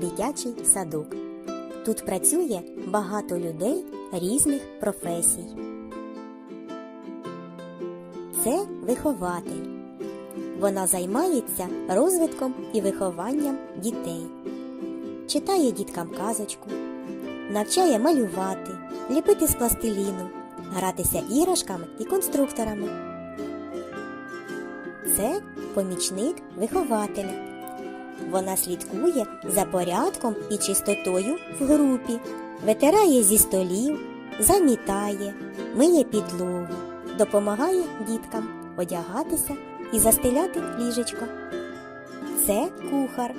дитячий садок. Тут працює багато людей різних професій. Це вихователь. Вона займається розвитком і вихованням дітей. Читає діткам казочку, навчає малювати, ліпити з пластиліну, гратися іграшками і конструкторами. Це помічник вихователя. Вона слідкує за порядком і чистотою в групі, витирає зі столів, замітає, миє підлогу, допомагає діткам одягатися і застеляти ліжечко. Це кухар.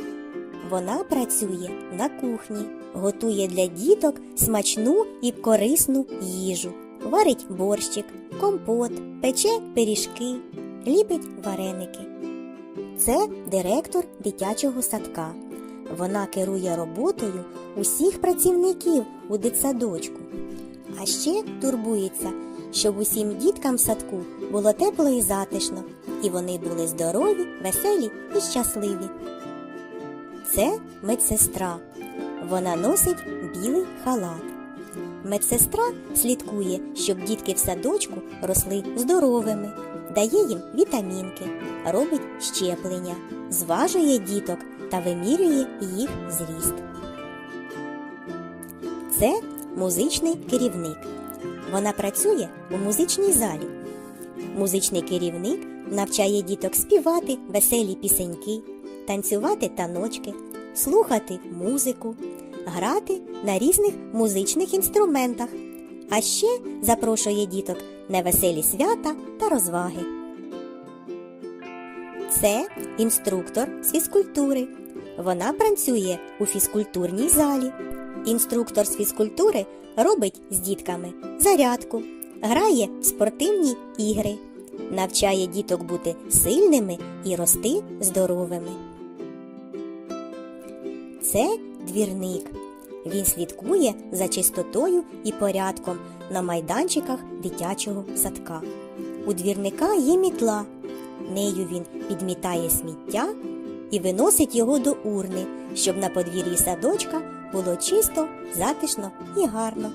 Вона працює на кухні, готує для діток смачну і корисну їжу, варить борщик, компот, пече пиріжки, ліпить вареники. Це директор дитячого садка. Вона керує роботою усіх працівників у дитсадочку. А ще турбується, щоб усім діткам в садку було тепло і затишно, і вони були здорові, веселі і щасливі. Це медсестра. Вона носить білий халат. Медсестра слідкує, щоб дітки в садочку росли здоровими, дає їм вітамінки, робить щеплення, зважує діток та вимірює їх зріст. Це музичний керівник. Вона працює у музичній залі. Музичний керівник навчає діток співати веселі пісеньки, танцювати таночки, слухати музику, грати на різних музичних інструментах, а ще запрошує діток на веселі свята та розваги. Це інструктор з фізкультури. Вона працює у фізкультурній залі. Інструктор з фізкультури робить з дітками зарядку, грає в спортивні ігри, навчає діток бути сильними і рости здоровими. Це двірник. Він слідкує за чистотою і порядком на майданчиках дитячого садка. У двірника є мітла. Нею він підмітає сміття і виносить його до урни, щоб на подвір'ї садочка було чисто, затишно і гарно.